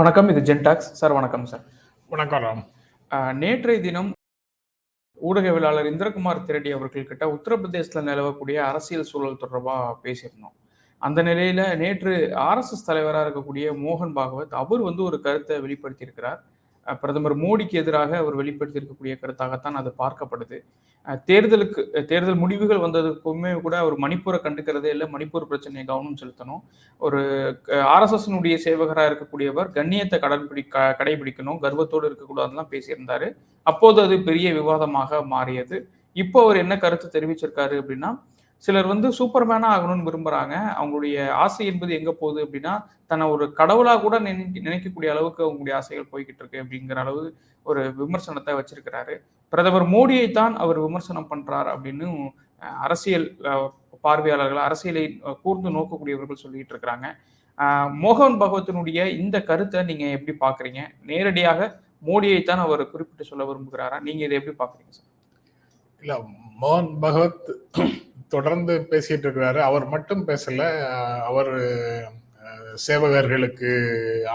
வணக்கம் இது ஜென்டாக்ஸ் சார் வணக்கம் சார். வணக்கம் ராம். நேற்றைய தினம் ஊடகவியலாளர் இந்திரகுமார் திரடி அவர்கள்கிட்ட உத்தரப்பிரதேசத்தில் நிலவக்கூடிய அரசியல் சூழல் தொடர்பாக பேசியிருந்தோம். அந்த நிலையில நேற்று ஆர்எஸ்எஸ் தலைவராக இருக்கக்கூடிய மோகன் பாகவத் அவர் வந்து ஒரு கருத்தை வெளிப்படுத்தியிருக்கிறார். பிரதமர் மோடிக்கு எதிராக அவர் வெளிப்படுத்தியிருக்கக்கூடிய கருத்தாகத்தான் அது பார்க்கப்படுது. தேர்தலுக்கு தேர்தல் முடிவுகள் வந்ததுக்குமே கூட அவர் மணிப்பூரை கண்டுக்கிறதே இல்லை மணிப்பூர் பிரச்சனையை கவனம் செலுத்தணும். ஒரு ஆர்எஸ்எஸ்னுடைய சேவகராக இருக்கக்கூடியவர் கண்ணியத்தை கடன்பிடி க- கடைபிடிக்கணும் கர்வத்தோடு இருக்கக்கூடாதுலாம் பேசியிருந்தாரு. அப்போது அது பெரிய விவாதமாக மாறியது. இப்போ அவர் என்ன கருத்து தெரிவிச்சிருக்காரு அப்படின்னா சிலர் வந்து சூப்பர்மேனா ஆகணும்னு விரும்புறாங்க. அவங்களுடைய ஆசை என்பது எங்க போகுது அப்படின்னா தன்னை ஒரு கடவுளா கூட நினைக்க நினைக்கக்கூடிய அளவுக்கு அவங்களுடைய ஆசைகள் போய்கிட்டு இருக்கு அப்படிங்கிற அளவு ஒரு விமர்சனத்தை வச்சிருக்கிறாரு. பிரதமர் மோடியை தான் அவர் விமர்சனம் பண்றார் அப்படின்னு அரசியல் பார்வையாளர்கள் அரசியலை கூர்ந்து நோக்கக்கூடியவர்கள் சொல்லிட்டு இருக்கிறாங்க. மோகன் பகவத்தினுடைய இந்த கருத்தை நீங்க எப்படி பாக்குறீங்க? நேரடியாக மோடியை தான் அவர் குறிப்பிட்டு சொல்ல விரும்புகிறாரா? நீங்க இதை எப்படி பாக்குறீங்க சார்? இல்ல மோகன் பகவத் தொடர்ந்து பேசிட்டு இருக்கிறாரு. அவர் மட்டும் பேசல. அவர் சேவகர்களுக்கு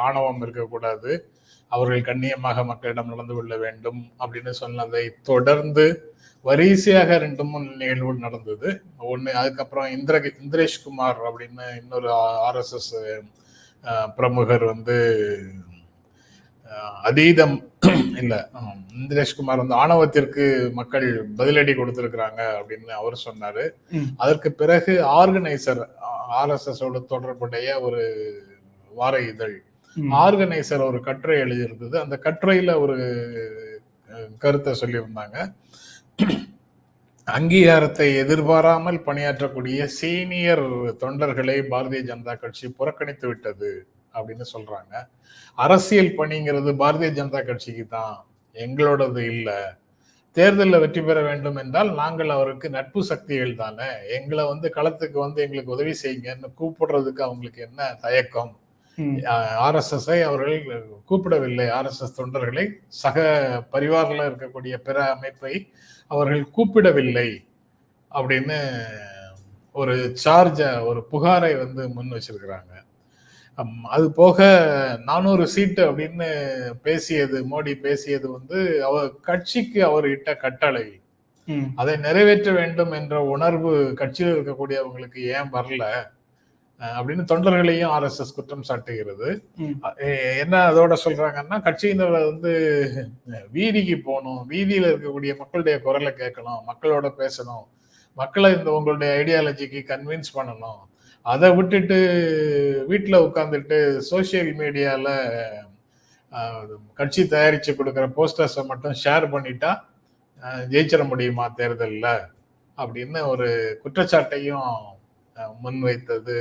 ஆணவம் இருக்கக்கூடாது. அவர்கள் கண்ணியமாக மக்களிடம் நடந்து கொள்ள வேண்டும் அப்படின்னு சொன்னதை தொடர்ந்து வரிசையாக ரெண்டு மூணு நிகழ்வு நடந்தது. ஒன்று அதுக்கப்புறம் இந்திர இந்திரேஷ்குமார் அப்படின்னு இன்னொரு ஆர்எஸ்எஸ் பிரமுகர் வந்து அதீதம் இல்ல. ஆம். இந்திரேஷ்குமார் வந்து ஆணவத்திற்கு மக்கள் பதிலடி கொடுத்திருக்கிறாங்க அப்படின்னு அவர் சொன்னாரு. அதற்கு பிறகு ஆர்கனைசர் ஆர்எஸ்எஸ் ஓட தொடர்புடைய ஒரு வார இதழ். ஆர்கனைசர் ஒரு கட்டுரை எழுதியிருந்தது. அந்த கட்டுரையில ஒரு கருத்தை சொல்லியிருந்தாங்க. அங்கீகாரத்தை எதிர்பாராமல் பணியாற்றக்கூடிய சீனியர் தொண்டர்களை பாரதிய ஜனதா கட்சி புறக்கணித்து விட்டது. அப்படின்னு சொல்றாங்க. அரசியல் பணிங்கிறது பாரதிய ஜனதா கட்சிக்கு தான் எங்களோடது இல்ல. தேர்தலில் வெற்றி பெற வேண்டும் என்றால் நாங்கள் அவருக்கு நட்பு சக்திகள் தானே. எங்களை வந்து களத்துக்கு வந்து எங்களுக்கு உதவி செய்யுங்கன்னு கூப்பிடுறதுக்கு அவங்களுக்கு என்ன தயக்கம்? ஆர்எஸ்எஸ்ஐ அவர்கள் கூப்பிடவில்லை. ஆர்எஸ்எஸ் தொண்டர்களை சக பரிவாரில் இருக்கக்கூடிய பிற அமைப்பை அவர்கள் கூப்பிடவில்லை அப்படின்னு ஒரு சார்ஜ ஒரு புகாரை வந்து முன் வச்சிருக்கிறாங்க. அது போக நானூறு சீட்டு அப்படின்னு பேசியது மோடி பேசியது வந்து அவர் கட்சிக்கு அவர் இட்ட கட்டளை. அதை நிறைவேற்ற வேண்டும் என்ற உணர்வு கட்சியில் இருக்கக்கூடியவங்களுக்கு ஏன் வரல? அப்படின்னு தொண்டர்களையும் ஆர்எஸ்எஸ் குற்றம் சாட்டுகிறது. என்ன அதோட சொல்றாங்கன்னா கட்சியினர் வந்து வீதிக்கு போகணும் வீதியில இருக்கக்கூடிய மக்களுடைய குரலை கேட்கணும் மக்களோட பேசணும் மக்களை இந்த உங்களுடைய ஐடியாலஜிக்கு கன்வின்ஸ் பண்ணணும். அதை விட்டுட்டு வீட்டில் உட்காந்துட்டு சோஷியல் மீடியால கட்சி தயாரிச்சு கொடுக்குற போஸ்டர்ஸை மட்டும் ஷேர் பண்ணிட்டா ஜெயிச்சிட முடியுமா தேர்தலில்? அப்படின்னு ஒரு குற்றச்சாட்டையும் முன்வைத்தது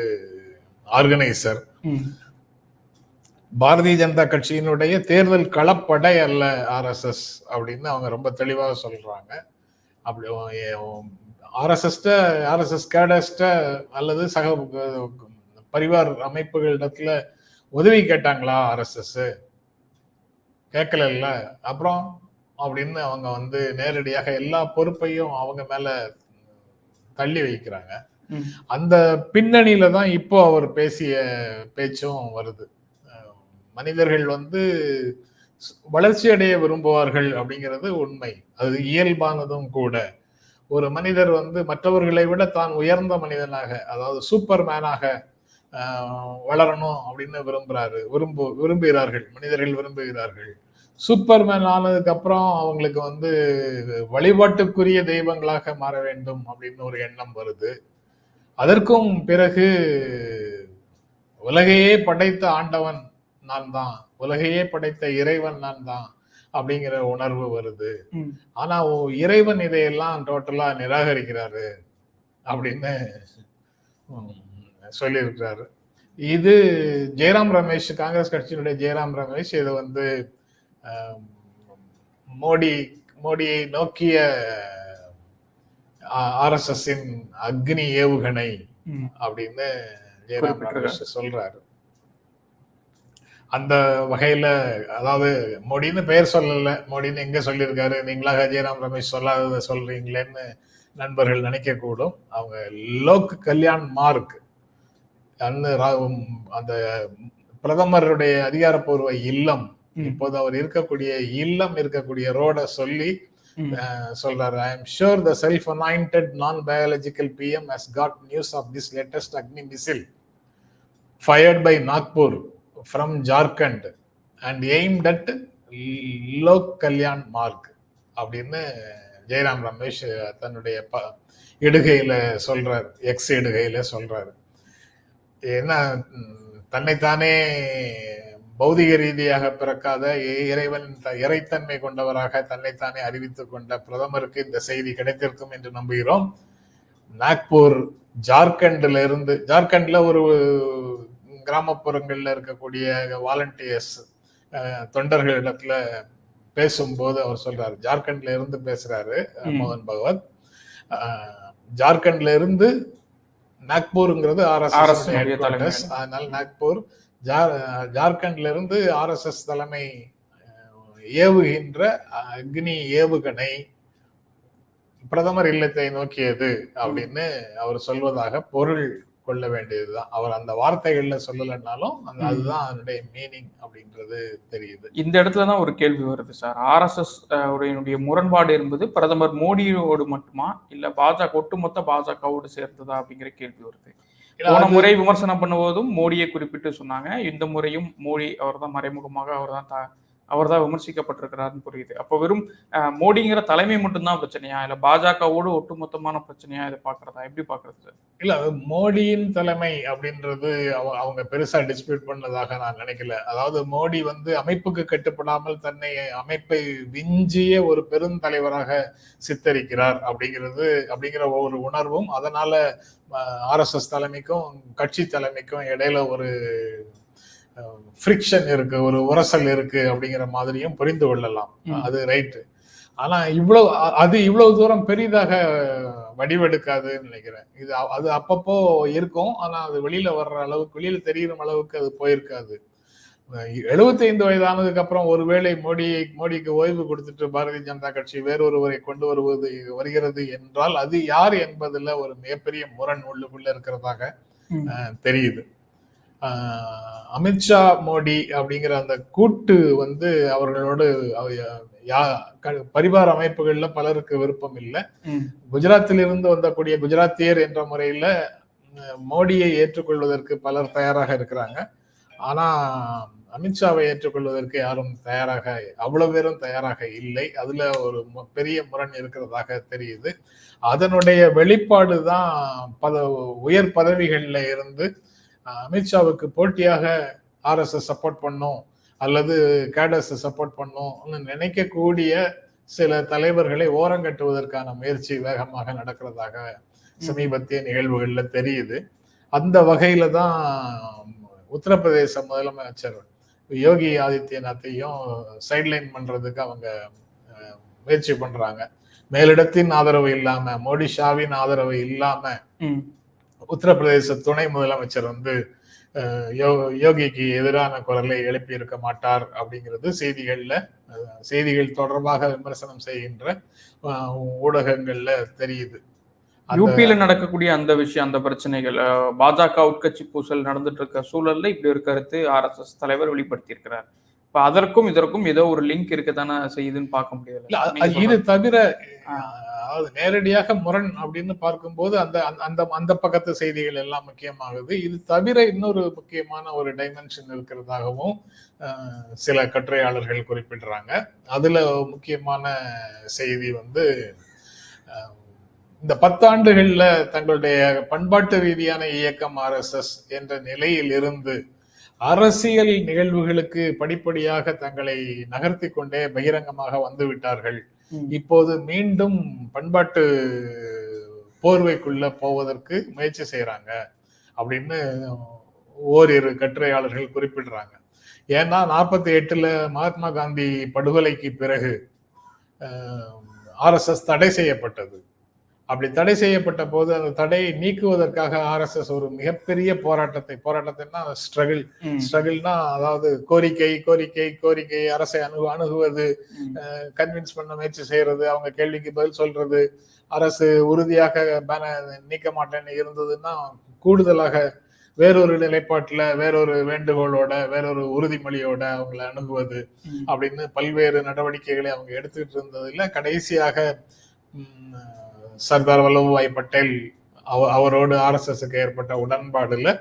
ஆர்கனைசர் பாரதிய ஜனதா கட்சியினுடைய தேர்தல் களப்படை அல்ல ஆர்எஸ்எஸ் அப்படின்னு அவங்க ரொம்ப தெளிவாக சொல்றாங்க. அப்படி ஆர்எஸ்எஸ்ட ஆர்எஸ்எஸ் கேடஸ்ட அல்லது சக பரிவார் அமைப்புகளிடத்துல உதவி கேட்டாங்களா ஆர்எஸ்எஸ்? கேட்கல அப்புறம் அப்படின்னு அவங்க வந்து நேரடியாக எல்லா பொறுப்பையும் அவங்க மேல தள்ளி வைக்கிறாங்க. அந்த பின்னணியில தான் இப்போ அவர் பேசிய பேச்சும் வருது. மனிதர்கள் வந்து வளர்ச்சி அடைய விரும்புவார்கள் அப்படிங்கிறது உண்மை. அது இயல்பானதும் கூட. ஒரு மனிதர் வந்து மற்றவர்களை விட தான் உயர்ந்த மனிதனாக அதாவது சூப்பர் மேனாக வளரணும் அப்படின்னு விரும்புறாரு விரும்பு விரும்புகிறார்கள் மனிதர்கள் விரும்புகிறார்கள். சூப்பர்மேன் ஆனதுக்கு அப்புறம் அவங்களுக்கு வந்து வழிபாட்டுக்குரிய தெய்வங்களாக மாற வேண்டும் அப்படின்னு ஒரு எண்ணம் வருது. அதற்கும் பிறகு உலகையே படைத்த ஆண்டவன் நான் தான் உலகையே படைத்த இறைவன் நான் தான் அப்படிங்கிற உணர்வு வருது. ஆனா இறைவன் இதையெல்லாம் டோட்டலா நிராகரிக்கிறாரு அப்படின்னு சொல்லியிருக்கிறாரு. இது ஜெயராம் ரமேஷ் காங்கிரஸ் கட்சியினுடைய ஜெயராம் ரமேஷ் இது வந்து மோடி மோடியை நோக்கிய ஆர்எஸ்எஸ் அக்னி ஏவுகணை அப்படின்னு ஜெயராம். ரமேஷ் சொல்றாரு. அந்த வகையில அதாவது மோடின்னு பெயர் சொல்லல. மோடின்னு எங்க சொல்லியிருக்காரு? நீங்களாக ஜெயராம் ரமேஷ் சொல்லாததை சொல்றீங்களேன்னு நண்பர்கள் நினைக்க கூடும் அவங்க லோக் கல்யாண் மார்க். அந்த பிரதமருடைய அதிகாரப்பூர்வ இல்லம். இப்போது அவர் இருக்கக்கூடிய இல்லம் இருக்கக்கூடிய ரோட சொல்லி சொல்றாரு. I am sure the self anointed non biological PM has got news of this latest Agni missile fired by Nagpur from Jharkhand and aimed at Lok Kalyan Marg அப்படின்னு ஜெயராம் ரமேஷ் தன்னுடைய ப இடுகையில் சொல்கிறார் எக்ஸ் இடுகையில் சொல்கிறார் என்ன தன்னைத்தானே பௌதிக ரீதியாக பிறக்காத இறைவன் த- இறைத்தன்மை கொண்டவராக தன்னைத்தானே அறிவித்துக் கொண்ட பிரதமருக்கு இந்த செய்தி கிடைத்திருக்கும் என்று நம்புகிறோம். நாக்பூர் ஜார்க்கண்ட்ல இருந்து ஜார்க்கண்ட்ல ஒரு கிராமப்புறங்கள்ல இருக்கக்கூடிய வாலண்டியர்ஸ் தொண்டர்களிடத்துல பேசும்போது அவர் சொல்றாரு ஜார்க்கண்ட்ல இருந்து பேசுறாரு. மோகன் பகவத் ஜார்க்கண்ட்ல இருந்து நாக்பூருங்கிறது RSS ஆர்எஸ் உடைய தலைமை. அதனால நாக்பூர் ஜார் ஜார்க்கண்ட்ல இருந்து ஆர்எஸ்எஸ் தலைமை ஏவுகின்ற அக்னி ஏவுகணை பிரதமர் இல்லத்தை நோக்கியது அப்படின்னு அவர் சொல்வதாக பொருள் கொள்ள வேண்டியதுதான். அவர் அந்த வார்த்தைகள்ல சொல்லலைன்னாலும் அந்த. அதுதான் அதனுடைய மீனிங் அப்படின்றது தெரியுது. இந்த இடத்துல தான் ஒரு கேள்வி வருது சார். ஆர்எஸ்எஸ் உடைய முரண்பாடு என்பது பிரதமர் மோடியோடு மட்டுமா? இல்ல பாஜக ஒட்டுமொத்த பாஜகவோடு சேர்ந்ததா அப்படிங்கிற கேள்வி வருது. போன முறை விமர்சனம் பண்ணுவதும் மோடியை குறிப்பிட்டு சொன்னாங்க. இந்த முறையும் மோடி அவர்தான் மறைமுகமாக அவர்தான் அவர் அவர்தான் விமர்சிக்கப்பட்டிருக்கிறாருன்னு புரியுது. அப்போ வெறும் மோடிங்கிற தலைமை மட்டும்தான் பிரச்சனையா? இல்ல பாஜகவோடு ஒட்டுமொத்தமான பிரச்சனையா இதை பாக்குறதா? எப்படி பாக்குறது இல்ல அது மோடியின் தலைமை அப்படின்றது அவங்க அவங்க பெருசா டிஸ்பியூட் பண்ணதாக நான் நினைக்கல. அதாவது மோடி வந்து அமைப்புக்கு கட்டுப்படாமல் தன்னை அமைப்பை விஞ்சிய ஒரு பெருந்தலைவராக சித்தரிக்கிறார் அப்படிங்கிறது அப்படிங்கிற ஒரு உணர்வும் அதனால ஆர்எஸ்எஸ் தலைமைக்கும் கட்சி தலைமைக்கும் இடையில ஒரு ஃப்ரிக்ஷன் இருக்கு ஒரு உரசல் இருக்கு அப்படிங்கிற மாதிரியும் புரிந்து கொள்ளலாம். அது ரைட்டு ஆனா இவ்வளவு அது இவ்வளவு தூரம் பெரிதாக வடிவெடுக்காதுன்னு நினைக்கிறேன். இது அது அப்பப்போ இருக்கும். ஆனா அது வெளியில வர்ற அளவுக்கு வெளியில தெரியுற அளவுக்கு அது போயிருக்காது. எழுபத்தைந்து வயதானதுக்கு அப்புறம் ஒருவேளை மோடி மோடிக்கு ஓய்வு கொடுத்துட்டு பாரதிய ஜனதா கட்சி வேறொருவரை கொண்டு வருவது வருகிறது என்றால் அது யார் என்பதுல ஒரு மிகப்பெரிய முரண் உள்ளுக்குள்ள இருக்கிறதாக தெரியுது. அமித்ஷா மோடி அப்படிங்கிற அந்த கூட்டு வந்து அவர்களோடு பரிவார அமைப்புகள்ல பலருக்கு விருப்பம் இல்லை. ம். குஜராத்தில் இருந்து வந்தக்கூடிய குஜராத்தியர் என்ற முறையில மோடியை ஏற்றுக்கொள்வதற்கு பலர் தயாராக இருக்கிறாங்க. ஆனா அமித்ஷாவை ஏற்றுக்கொள்வதற்கு யாரும் தயாராக அவ்வளவு பேரும் தயாராக இல்லை. அதுல ஒரு பெரிய முரண் இருக்கிறதாக தெரியுது. அதனுடைய வெளிப்பாடு தான் பல உயர் பதவிகள்ல இருந்து அமித்ஷாவுக்கு போட்டியாக ஆர்எஸ்எஸ் சப்போர்ட் பண்ணும் அல்லது கேடர்ஸை சப்போர்ட் பண்ணும்னு நினைக்கக்கூடிய சில தலைவர்களை ஓரங்கட்டுவதற்கான முயற்சி வேகமாக நடக்கிறதாக சமீபத்திய நிகழ்வுகளில் தெரியுது. அந்த வகையில தான் உத்தரப்பிரதேச முதலமைச்சர் யோகி ஆதித்யநாத்தையும் சைட்லைன் பண்றதுக்கு அவங்க முயற்சி பண்றாங்க. மேலிடத்தின் ஆதரவு இல்லாம மோடி ஷாவின் ஆதரவு இல்லாமல் உத்தரப்பிரதேச துணை முதலமைச்சர் வந்து யோ- யோகிக்கு எதிரான குரலை எழுப்பி இருக்க மாட்டார் அப்படிங்கிறது செய்திகள்ல செய்திகள் தொடர்பாக விமர்சனம் செய்கின்ற ஊடகங்கள்ல தெரியுது. யூபியில நடக்கக்கூடிய அந்த விஷயம் அந்த பிரச்சனைகள் பாஜக உட்கட்சி பூசல் நடந்துட்டு இருக்க சூழல்ல இப்படி ஒரு கருத்து ஆர்எஸ்எஸ் தலைவர் வெளிப்படுத்தி இருக்கிறார் இப்ப அதற்கும் இதற்கும் ஏதோ ஒரு லிங்க் இருக்கத்தானே செய்யுதுன்னு பார்க்க அது- இது தவிர. அதாவது நேரடியாக முரண் அப்படின்னு பார்க்கும்போது அந்த அந்த- அந்த பக்கத்து செய்திகள் எல்லாம் முக்கியமாகுது. இது தவிர இன்னொரு முக்கியமான ஒரு டைமென்ஷன் இருக்கிறதாகவும் சில கட்டுரையாளர்கள் குறிப்பிடுறாங்க. அதுல முக்கியமான செய்தி வந்து இந்த பத்தாண்டுகள்ல தங்களுடைய பண்பாட்டு ரீதியான இயக்கம் ஆர்எஸ்எஸ் என்ற நிலையில் இருந்து அரசியல் நிகழ்வுகளுக்கு படிப்படியாக தங்களை நகர்த்தி கொண்டே பகிரங்கமாக வந்து விட்டார்கள். ம். இப்போது மீண்டும் பண்பாட்டு போர்வைக்குள்ள போவதற்கு முயற்சி செய்யறாங்க அப்படின்னு ஓரிரு கட்டுரையாளர்கள் குறிப்பிடுறாங்க. ஏன்னா நாற்பத்தி எட்டுல மகாத்மா காந்தி படுகொலைக்கு பிறகு ஆர்எஸ்எஸ் தடை செய்யப்பட்டது. அப்படி தடை செய்யப்பட்ட போது அந்த தடையை நீக்குவதற்காக ஆர்எஸ்எஸ் ஒரு மிகப்பெரிய போராட்டத்தை போராட்டத்தைன்னா ஸ்ட்ரகிள். ஸ்ட்ரகிள்னா அதாவது கோரிக்கை கோரிக்கை கோரிக்கை அரசை அணுகு அணுகுவது. கன்வின்ஸ் பண்ண முயற்சி செய்யறது அவங்க கேள்விக்கு பதில் சொல்றது அரசு உறுதியாக பேன நீக்க மாட்டேன்னு இருந்ததுன்னா கூடுதலாக வேறொரு நிலைப்பாட்டுல வேறொரு வேண்டுகோளோட வேறொரு உறுதிமொழியோட அவங்கள அணுகுவது. அப்படின்னு பல்வேறு நடவடிக்கைகளை அவங்க எடுத்துக்கிட்டு இருந்ததுல கடைசியாக சர்தார் வல்லபாய் பட்டேல் அவ- அவரோடு ஆர்எஸ்எஸ்க்கு ஏற்பட்ட உடன்பாடுல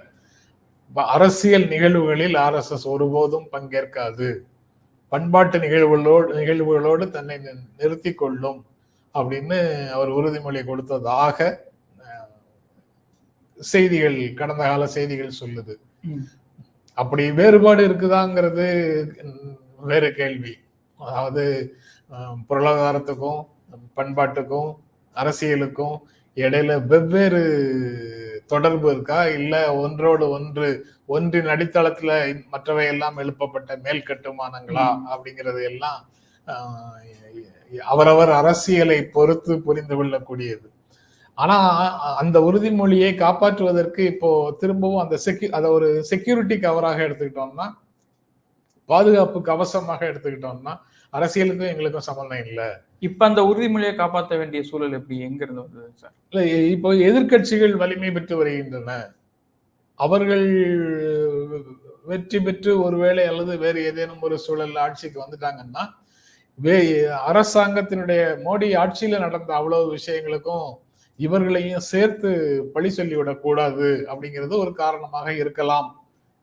அரசியல் நிகழ்வுகளில் ஆர்எஸ்எஸ் ஒருபோதும் பங்கேற்காது. பண்பாட்டு நிகழ்வுகளோடு நிகழ்வுகளோடு தன்னை நி- நிறுத்திக் கொள்ளும் அப்படின்னு அவர் உறுதிமொழி கொடுத்ததாக செய்திகள் கடந்த கால செய்திகள் சொல்லுது. அப்படி வேறுபாடு இருக்குதாங்கிறது வேறு கேள்வி. அதாவது பொருளாதாரத்துக்கும் பண்பாட்டுக்கும் அரசியலுக்கும் இடையில வெவ்வேறு தொடர்பு இருக்கா? இல்ல ஒன்றோடு ஒன்று ஒன்றின் அடித்தளத்துல மற்றவை எல்லாம் எழுப்பப்பட்ட மேல் கட்டுமானங்களா. அப்படிங்கிறது எல்லாம் அவரவர் அரசியலை பொறுத்து புரிந்து கொள்ளக்கூடியது. ஆனா அந்த உறுதிமொழியை காப்பாற்றுவதற்கு இப்போ திரும்பவும் அந்த செக்யூ அதை ஒரு செக்யூரிட்டி கவராக எடுத்துக்கிட்டோம்னா பாதுகாப்பு கவசமாக எடுத்துக்கிட்டோம்னா அரசியலுக்கும் எங்களுக்கும் சம்பந்தம் இல்லை. இப்ப அந்த உறுதிமொழியை காப்பாற்ற வேண்டிய சூழல் எப்படி? எங்க இருந்து வந்தது சார்? இல்ல இப்போ எதிர்க்கட்சிகள் வலிமை பெற்று வருகின்றன. அவர்கள் வெற்றி பெற்று ஒருவேளை அல்லது வேறு ஏதேனும் ஒரு சூழல்ல ஆட்சிக்கு வந்துட்டாங்கன்னா வே அரசாங்கத்தினுடைய மோடி ஆட்சியில நடந்த அவ்வளவு விஷயங்களுக்கும் இவர்களையும் சேர்த்து பழி சொல்லிவிடக் கூடாது அப்படிங்கிறது ஒரு காரணமாக இருக்கலாம்.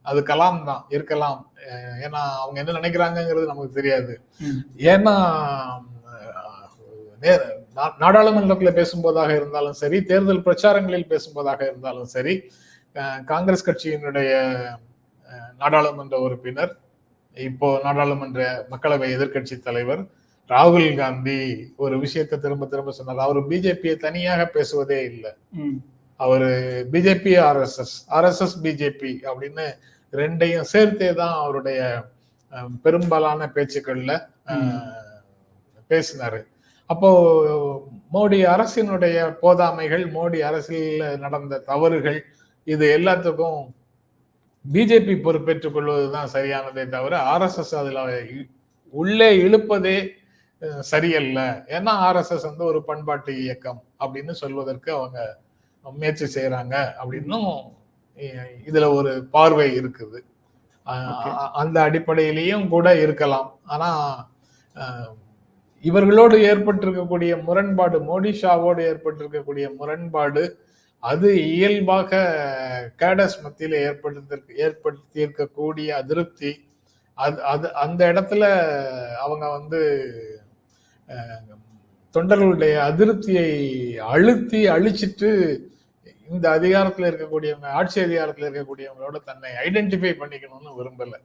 அது கலாம் தான் இருக்கலாம். ஏன்னா அவங்க என்ன நினைக்கிறாங்கங்கிறது நமக்கு தெரியாது. ஏன்னா நே- நா- நாடாளுமன்றத்தில் பேசும்போதாக இருந்தாலும் சரி தேர்தல் பிரச்சாரங்களில் பேசும்போதாக இருந்தாலும் சரி காங்கிரஸ் கட்சியினுடைய நாடாளுமன்ற உறுப்பினர் இப்போ நாடாளுமன்ற மக்களவை எதிர்க்கட்சி தலைவர் ராகுல் காந்தி ஒரு விஷயத்தை திரும்ப திரும்ப சொன்னார். அவர் பிஜேபியை தனியாக பேசுவதே இல்லை. அவரு பிஜேபி ஆர்எஸ்எஸ் ஆர்எஸ்எஸ் பிஜேபி அப்படின்னு ரெண்டையும் சேர்த்தே தான் அவருடைய பெரும்பாலான பேச்சுக்கள்ல பேசினாரு. அப்போ மோடி அரசினுடைய போதாமைகள் மோடி அரசியல்ல நடந்த தவறுகள் இது எல்லாத்துக்கும் பிஜேபி பொறுப்பேற்றுக் கொள்வதுதான் சரியானதே தவிர ஆர்எஸ்எஸ் அதுல உள்ளே இழுப்பதே சரியல்ல. ஏன்னா ஆர்எஸ்எஸ் வந்து ஒரு பண்பாட்டு இயக்கம் அப்படின்னு சொல்வதற்கு அவங்க முயற்சி செய்யறாங்க அப்படின்னும் இதுல ஒரு பார்வை இருக்குது. அந்த அடிப்படையிலையும் கூட இருக்கலாம். ஆனா அஹ், இவர்களோடு ஏற்பட்டிருக்கக்கூடிய முரண்பாடு மோடி ஷாவோடு ஏற்பட்டிருக்கக்கூடிய முரண்பாடு அது இயல்பாக கேடஸ் மத்தியில் ஏற்படுத்திருக்கு ஏற்படுத்தி இருக்கக்கூடிய அதிருப்தி. அது அது அந்த இடத்துல அவங்க வந்து தொண்டர்களுடைய அதிருப்தியை அழுத்தி அழிச்சிட்டு இந்த அதிகாரத்தில் இருக்கக்கூடியவங்க ஆட்சி அதிகாரத்தில் இருக்கக்கூடியவங்களோட தன்னை ஐடென்டிஃபை பண்ணிக்கணும்னு விரும்பலை.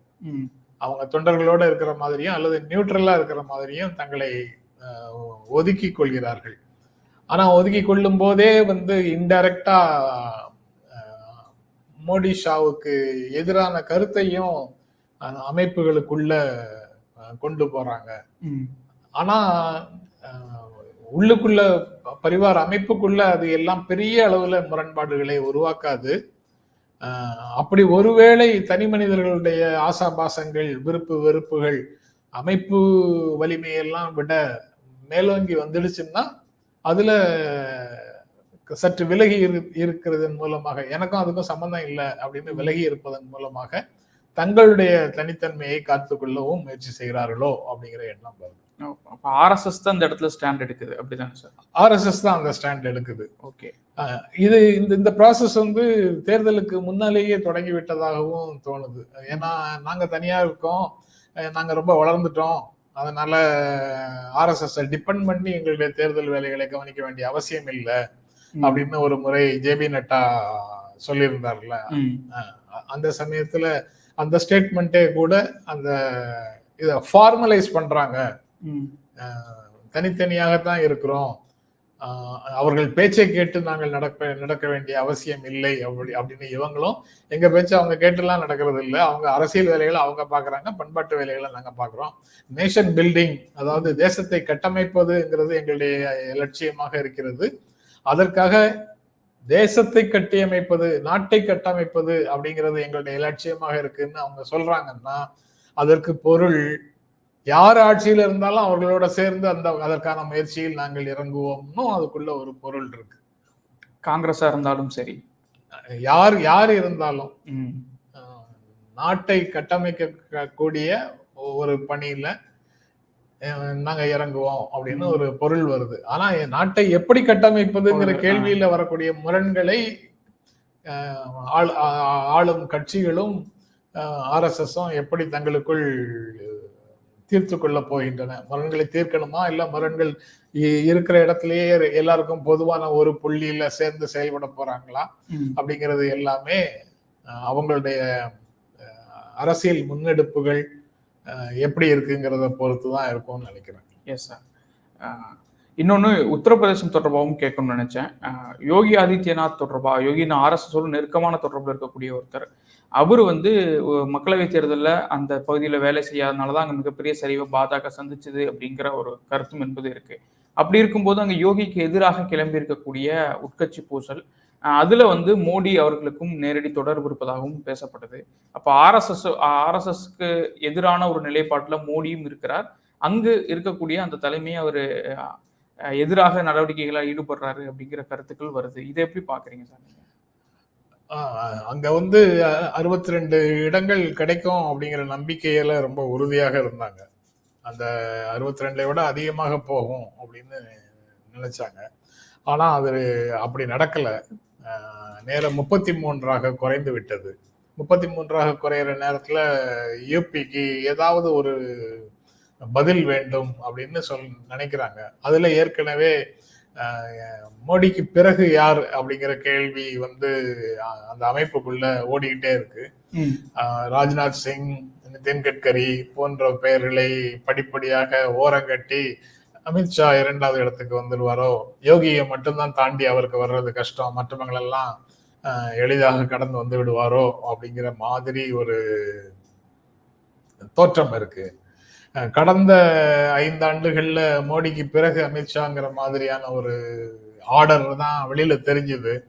அவங்க தொண்டர்களோட இருக்கிற மாதிரியும் அல்லது நியூட்ரலா இருக்கிற மாதிரியும் தங்களை அஹ், ஒதுக்கிக் கொள்கிறார்கள். ஆனா ஒதுக்கி கொள்ளும் போதே வந்து இன்டைரக்டா மோடி ஷாவுக்கு எதிரான கருத்தையும் அமைப்புகளுக்குள்ள கொண்டு போறாங்க. ஆனா உள்ளுக்குள்ள பரிவார அமைப்புக்குள்ள அது எல்லாம் பெரிய அளவுல முரண்பாடுகளை உருவாக்காது. அப்படி ஒருவேளை தனி மனிதர்களுடைய ஆசாபாசங்கள் விருப்பு வெறுப்புகள் அமைப்பு வலிமையெல்லாம் விட மேலோங்கி வந்துடுச்சுன்னா அதுல சற்று விலகி இரு- இருக்கிறதன் மூலமாக எனக்கும் அதுக்கும் சம்மந்தம் இல்லை அப்படின்னு விலகி இருப்பதன் மூலமாக தங்களுடைய தனித்தன்மையை காத்துக்கொள்ளவும் முயற்சி செய்கிறார்களோ அப்படிங்கிற எண்ணம் வருது. அப்ப ஆர்எஸ்எஸ் தான் இந்த இடத்துல ஸ்டாண்ட் எடுக்குது அப்படிதானே சார் ஆர்எஸ்எஸ் தான் அந்த ஸ்டாண்ட் எடுக்குது. ஓகே இது இந்த இந்த ப்ராசஸ் வந்து தேர்தலுக்கு முன்னாலேயே தொடங்கி விட்டதாகவும் தோணுது. ஏன்னா நாங்க தனியா இருக்கோம் அஹ் நாங்க ரொம்ப வளர்ந்துட்டோம். அதனால ஆர்எஸ்எஸ் டிபெண்ட் பண்ணி எங்களுடைய தேர்தல் வேலைகளை கவனிக்க வேண்டிய அவசியம் இல்லை அப்படின்னு ஒரு முறை ஜேபி நட்டா சொல்லியிருந்தார்ல. அந்த சமயத்துல அந்த ஸ்டேட்மெண்ட்டே கூட அந்த இத ஃபார்மலைஸ் பண்றாங்க. அஹ் தனித்தனியாகத்தான் இருக்கிறோம். அவர்கள் பேச்சை கேட்டு நாங்கள் நடக்க நடக்க வேண்டிய அவசியம் இல்லை அப்படி அப்படின்னு இவங்களும் எங்க பேச்சை அவங்க கேட்டுலாம் நடக்கிறது இல்லை. அவங்க அரசியல் வேலைகளை அவங்க பாக்குறாங்க பண்பாட்டு வேலைகளை நாங்க பாக்குறோம். நேஷன் பில்டிங் அதாவது தேசத்தை கட்டமைப்பதுங்கிறது எங்களுடைய லட்சியமாக இருக்கிறது. அதற்காக தேசத்தை கட்டியமைப்பது நாட்டை கட்டமைப்பது அப்படிங்கிறது எங்களுடைய லட்சியமாக இருக்குன்னு அவங்க சொல்றாங்கன்னா அதற்கு பொருள் யார் ஆட்சியில இருந்தாலும் அவர்களோட சேர்ந்து அந்த அதற்கான முயற்சியில் நாங்கள் இறங்குவோம்னு அதுக்குள்ள ஒரு பொருள் இருக்கு. காங்கிரஸா இருந்தாலும் சரி. யார் யார் இருந்தாலும் நாட்டை கட்டமைக்கக்கூடிய ஒரு பணியில நாங்க இறங்குவோம் அப்படின்னு ஒரு பொருள் வருது. ஆனா நாட்டை எப்படி கட்டமைப்பதுங்கிற கேள்வியில வரக்கூடிய முரண்களை ஆளும் கட்சிகளும் ஆர்எஸ்எஸும் எப்படி தங்களுக்குள் தீர்த்து கொள்ள போகின்றன? முரண்களை தீர்க்கணுமா? இல்ல முரண்கள் இருக்கிற இடத்திலேயே எல்லாருக்கும் பொதுவான ஒரு புள்ளியில சேர்ந்து செயல்பட போறாங்களா. அப்படிங்கிறது எல்லாமே அவங்களுடைய அரசியல் முன்னெடுப்புகள் எப்படி இருக்குங்கிறத பொறுத்து தான் இருக்கும்னு நினைக்கிறேன். எஸ் சார் இன்னொன்று உத்தரப்பிரதேசம் தொடர்பாகவும் கேட்கணும்னு நினைச்சேன். யோகி ஆதித்யநாத் தொடர்பா? யோகி ஆர்எஸ்எஸோடு நெருக்கமான தொடர்பில் இருக்கக்கூடிய ஒருத்தர். அவர் வந்து மக்களவைத் தேர்தலில் அந்த பகுதியில் வேலை செய்யாதனால தான் அங்கே மிகப்பெரிய சரிவை பாஜக சந்திச்சது அப்படிங்கிற ஒரு கருத்தும் என்பது இருக்குது அப்படி இருக்கும்போது அங்கே யோகிக்கு எதிராக கிளம்பி இருக்கக்கூடிய உட்கட்சி பூசல் அதுல வந்து மோடி அவர்களுக்கும் நேரடி தொடர்பு இருப்பதாகவும் பேசப்பட்டது. அப்போ ஆர்எஸ்எஸ் ஆர்எஸ்எஸ்க்கு எதிரான ஒரு நிலைப்பாட்டில் மோடியும் இருக்கிறார். அங்கு இருக்கக்கூடிய அந்த தலைமையை அவர் எதிராக நடவடிக்கைகளாக ஈடுபடுறாரு அப்படிங்கிற கருத்துக்கள் வருது. இதை எப்படி பாக்குறீங்க சார் அங்க வந்து அறுபத்தி ரெண்டு இடங்கள் கிடைக்கும் அப்படிங்கிற நம்பிக்கையில ரொம்ப உறுதியாக இருந்தாங்க. அந்த அறுபத்தி ரெண்டை விட அதிகமாக போகும் அப்படின்னு நினைச்சாங்க. ஆனா அது அப்படி நடக்கல. நேரம் முப்பத்தி மூன்றாக குறைந்து விட்டது. முப்பத்தி மூன்றாக குறையிற நேரத்துல யூபிக்கு ஏதாவது ஒரு பதில் வேண்டும் அப்படின்னு சொல் நினைக்கிறாங்க. அதுல ஏற்கனவே மோடிக்கு பிறகு யார் அப்படிங்கிற கேள்வி வந்து அந்த அமைப்புக்குள்ள ஓடிக்கிட்டே இருக்கு. ராஜ்நாத் சிங் நிதின் கட்கரி போன்ற பெயர்களை படிப்படியாக ஓரங்கட்டி அமித்ஷா இரண்டாவது இடத்துக்கு வந்துடுவாரோ? யோகியை மட்டும்தான் தாண்டி அவருக்கு வர்றது கஷ்டம். மற்றவங்களெல்லாம் எளிதாக கடந்து வந்து விடுவாரோ? அப்படிங்கிற மாதிரி ஒரு தோற்றம் இருக்கு. கடந்த ஐந்தாண்டுகள்ல மோடிக்கு பிறகு அமித்ஷாங்கிற மாதிரியான ஒரு ஆர்டர் தான் வெளியில தெரிஞ்சுது.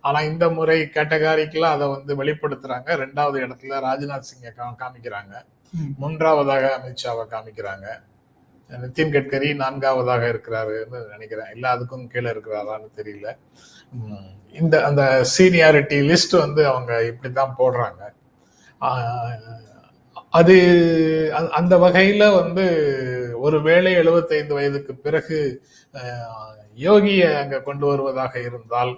ஆனா இந்த முறை கேட்டகாரிக்கெல்லாம் அதை வந்து வெளிப்படுத்துறாங்க. ரெண்டாவது இடத்துல ராஜ்நாத் சிங்கை கா- காமிக்கிறாங்க. மூன்றாவதாக அமித்ஷாவை காமிக்கிறாங்க. நிதின் கட்கரி நான்காவதாக இருக்கிறாருன்னு நினைக்கிறேன். இல்லை அதுக்கும் கீழே இருக்கிறாரான்னு தெரியல. இந்த அந்த சீனியாரிட்டி லிஸ்ட் வந்து அவங்க இப்படி தான் போடுறாங்க அது அ- அந்த வகையில் வந்து ஒருவேளை 75 வயதுக்கு பிறகு யோகியை அங்கே கொண்டு வருவதாக இருந்தால்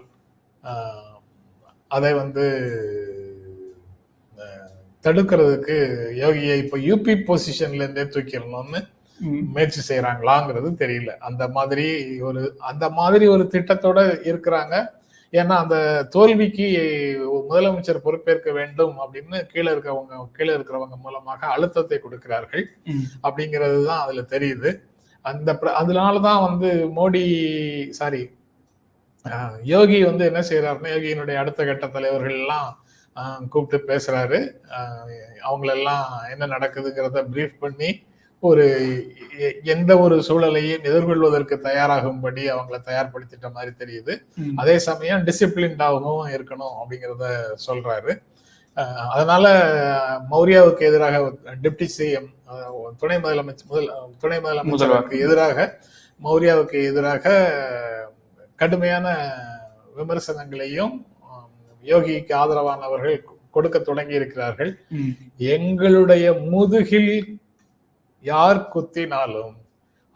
அதை வந்து தடுக்கிறதுக்கு யோகியை இப்போ யூபி பொசிஷன்லேருந்தே தூக்கிடணும்னு முயற்சி செய்யறாங்களாங்கிறது தெரியல. அந்த மாதிரி ஒரு அந்த மாதிரி ஒரு திட்டத்தோட இருக்கிறாங்க. ஏன்னா அந்த தோல்விக்கு முதலமைச்சர் பொறுப்பேற்க வேண்டும் அப்படின்னு கீழே இருக்கவங்க கீழே இருக்கிறவங்க மூலமாக அழுத்தத்தை கொடுக்கிறார்கள். அப்படிங்கிறது தான் அதுல தெரியுது. அந்த பிர- அதனாலதான் வந்து மோடி சாரி யோகி வந்து என்ன செய்யறாருன்னா யோகியினுடைய அடுத்த கட்ட தலைவர்கள் எல்லாம் கூப்பிட்டு பேசுறாரு. அவங்களெல்லாம் என்ன நடக்குதுங்கிறத பிரீஃப் பண்ணி ஒரு எந்த ஒரு சூழலையும் எதிர்கொள்வதற்கு தயாராகும்படி அவங்கள தயார்படுத்திட்ட மாதிரி தெரியுது. அதே சமயம் டிசிப்ளின்டாகவும் இருக்கணும் அப்படிங்கிறத சொல்றாரு அதனால மௌரியாவுக்கு எதிராக டிப்டி சிஎம் துணை முதலமைச்சர் முதல் துணை முதலமைச்சருக்கு. எதிராக மௌரியாவுக்கு எதிராக கடுமையான விமர்சனங்களையும் யோகிக்கு ஆதரவானவர்கள் கொடுக்க தொடங்கி இருக்கிறார்கள். எங்களுடைய முதுகில் யார் குத்தினாலும்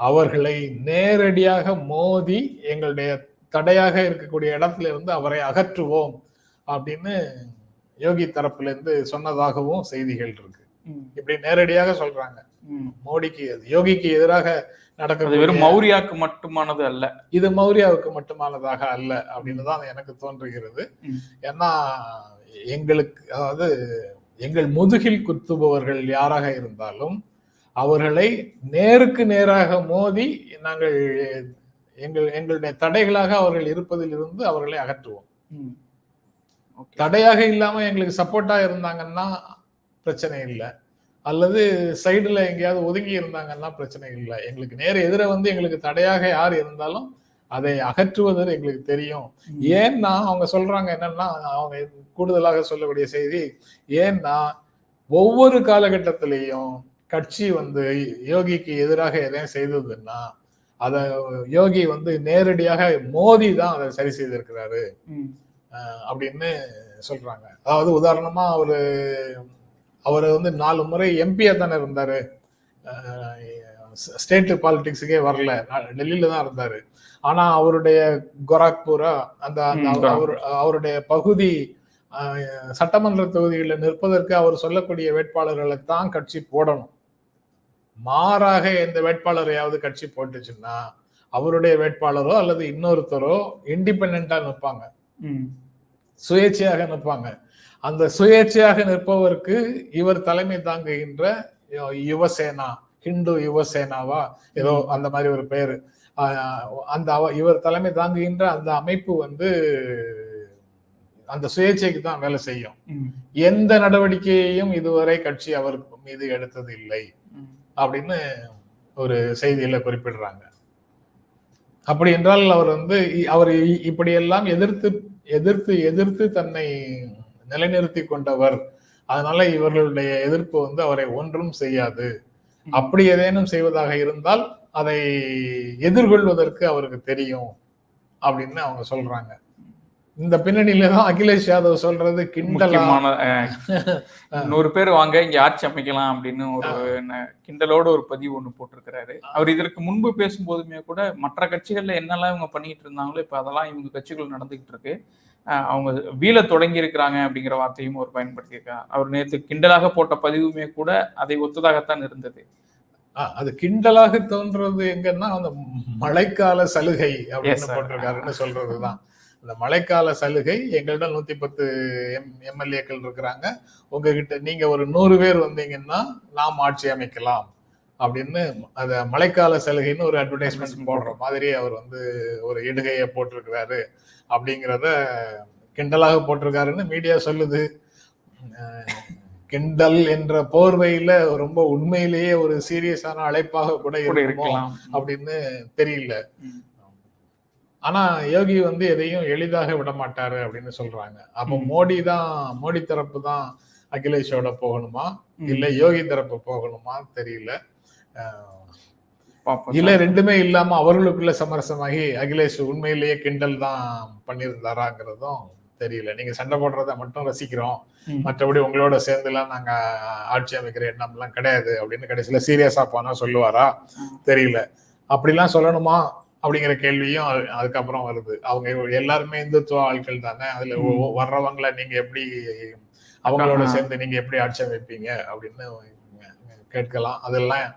அவர்களை நேரடியாக மோதி எங்களுடைய தடையாக இருக்கக்கூடிய இடத்துல இருந்து அவரை அகற்றுவோம் அப்படின்னு யோகி தரப்புல இருந்து சொன்னதாகவும் செய்திகள் இருக்கு. இப்படி நேரடியாக சொல்றாங்க ம். மோடிக்கு யோகிக்கு எதிராக அது நடக்க வெறும் மௌரியாக்கு மட்டுமானது அல்ல இது மௌரியாவுக்கு மட்டுமானதாக அல்ல அப்படின்னு தான் எனக்கு தோன்றுகிறது. ஏன்னா எங்களுக்கு அதாவது எங்கள் முதுகில் குத்துபவர்கள் யாராக இருந்தாலும் அவர்களை நேருக்கு நேராக மோதி நாங்கள் எங்கள் எங்களுடைய தடைகளாக அவர்கள் இருப்பதில் இருந்து அவர்களை அகற்றுவோம். தடையாக இல்லாம எங்களுக்கு சப்போர்ட்டா இருந்தாங்கன்னா பிரச்சனை இல்லை. அல்லது சைடுல எங்கேயாவது ஒதுங்கி இருந்தாங்கன்னா பிரச்சனை இல்லை. எங்களுக்கு நேர எதிர வந்து எங்களுக்கு தடையாக யார் இருந்தாலும் அதை அகற்றுவது எங்களுக்கு தெரியும். ஏன்னா அவங்க சொல்றாங்க என்னன்னா அவங்க கூடுதலாக சொல்லக்கூடிய செய்தி ஏன்னா ஒவ்வொரு காலகட்டத்திலையும் கட்சி வந்து யோகிக்கு எதிராக எதையும் செய்ததுன்னா அத யோகி வந்து நேரடியாக மோதி தான் அதை சரி செய்திருக்கிறாரு. அப்படின்னு சொல்றாங்க. அதாவது உதாரணமா அவரு அவர் வந்து நாலு முறை எம்பியா தானே இருந்தாரு. ஸ்டேட் பாலிடிக்ஸுக்கே வரல. டெல்லியில தான் இருந்தாரு. ஆனா அவருடைய கோராக்பூரா அந்த அவருடைய பகுதி சட்டமன்ற தொகுதிகளில் நிற்பதற்கு அவர் சொல்லக்கூடிய வேட்பாளர்களை தான் கட்சி போடணும். மாறாக எந்த வேட்பாளரையாவது கட்சி போட்டுச்சுன்னா அவருடைய வேட்பாளரோ அல்லது இன்னொருத்தரோ இண்டிபெண்டா நிற்பாங்க ம். சுயேட்சையாக நிற்பாங்க அந்த சுயேட்சையாக நிற்பவருக்கு இவர் தலைமை தாங்குகின்ற யுவசேனா ஹிந்து யுவசேனாவா ஏதோ அந்த மாதிரி ஒரு பெயர் அந்த இவர் தலைமை தாங்குகின்ற அந்த அமைப்பு வந்து அந்த சுயேட்சைக்கு தான் வேலை செய்யும். எந்த நடவடிக்கையையும் இதுவரை கட்சி அவர் மீது எடுத்தது இல்லை. அப்படின்னு ஒரு செய்தியில குறிப்பிடுறாங்க. அப்படி என்றால் அவர் வந்து அவர் இப்படியெல்லாம் எதிர்த்து எதிர்த்து எதிர்த்து தன்னை நிலைநிறுத்தி கொண்டவர். அதனால இவர்களுடைய எதிர்ப்பு வந்து அவரை ஒன்றும் செய்யாது. அப்படி ஏதேனும் செய்வதாக இருந்தால் அதை எதிர்கொள்வதற்கு அவருக்கு தெரியும் அப்படின்னு அவங்க சொல்றாங்க. இந்த பின்னணியில தான் அகிலேஷ் யாதவ் சொல்றது கிண்டலா? முக்கியமான அஹ், நூறு பேர் வாங்க இங்க ஆட்சி அமைக்கலாம் அப்படின்னு ஒரு கிண்டலோட ஒரு பதிவு ஒண்ணு போட்டிருக்கிறாரு. அவர் இதற்கு முன்பு பேசும்போதுமே கூட மற்ற கட்சிகள்ல என்னெல்லாம் இவங்க பண்ணிட்டு இருந்தாங்களோ இப்ப அதெல்லாம் இவங்க கட்சிகள் நடந்துகிட்டு இருக்கு. அஹ், அவங்க வீழ தொடங்கி இருக்கிறாங்க அப்படிங்கிற வார்த்தையும் அவர் பயன்படுத்தியிருக்கார் அவர் நேற்று கிண்டலாக போட்ட பதிவுமே கூட அதை ஒத்ததாகத்தான் இருந்தது. அது கிண்டலாக தோன்றது எங்கன்னா அந்த மழைக்கால சலுகை அப்படின்னு. போட்டிருக்காருன்னு சொல்றதுதான். இந்த மழைக்கால சலுகை எங்கள்ட்ட நூத்தி பத்து எம் எம்எல்ஏக்கள் இருக்கிறாங்க. உங்ககிட்ட நீங்க ஒரு நூறு பேர் வந்தீங்கன்னா நாம் ஆட்சி அமைக்கலாம் அப்படின்னு அத மழைக்கால சலுகைன்னு ஒரு அட்வர்டைஸ்மெண்ட் போடுற மாதிரி அவர் வந்து ஒரு இடுகையை போட்டிருக்கிறாரு அப்படிங்கிறத கிண்டலாக போட்டிருக்காருன்னு மீடியா சொல்லுது. கிண்டல் என்ற போர்வையில ரொம்ப உண்மையிலேயே ஒரு சீரியஸான அழைப்பாக கூட இருக்கலாம். அப்படின்னு தெரியல. ஆனா யோகி வந்து எதையும் எளிதாக விட மாட்டாரு அப்படின்னு சொல்றாங்க அப்போ. மோடி தான் மோடி தரப்பு தான் அகிலேஷோட போகணுமா. இல்ல யோகி தரப்பு போகணுமா தெரியல இல்ல. ரெண்டுமே இல்லாம அவர்களுக்குள்ள சமரசமாகி அகிலேஷ் உண்மையிலேயே கிண்டல் தான் பண்ணியிருந்தாராங்கிறதும் தெரியல நீங்க சண்டை போடுறத மட்டும் ரசிக்கிறோம். மற்றபடி உங்களோட சேர்ந்துலாம் நாங்க ஆட்சி அமைக்கிற எண்ணம்லாம் கிடையாது அப்படின்னு கடைசியில சீரியஸா போனா சொல்லுவாரா. தெரியல அப்படிலாம் சொல்லணுமா அப்படிங்கிற கேள்வியும் அது- அதுக்கப்புறம் வருது. அவங்க எல்லாருமே இந்துத்துவ ஆட்கள் தானே? அதுல வர்றவங்கள நீங்க எப்படி அவங்களோட. சேர்ந்து நீங்க எப்படி ஆட்சி அமைப்பீங்க? அப்படின்னு கேட்கலாம். அதெல்லாம்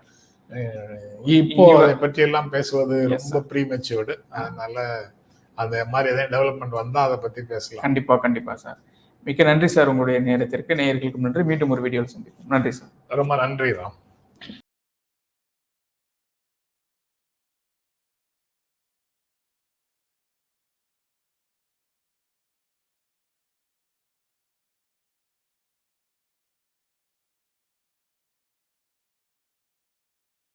இப்போ அதை பற்றி எல்லாம் பேசுவது ரொம்ப ப்ரீமெச்சூர்டு அதனால அந்த மாதிரி எதாவது டெவலப்மெண்ட் வந்தா அதை பத்தி பேசலாம். கண்டிப்பா கண்டிப்பா சார் மிக்க நன்றி சார் உங்களுடைய நேரத்திற்கு. நேயர்களுக்கு நன்றி. மீண்டும் ஒரு வீடியோவில் சந்திப்போம். நன்றி சார் ரொம்ப நன்றி ராம்.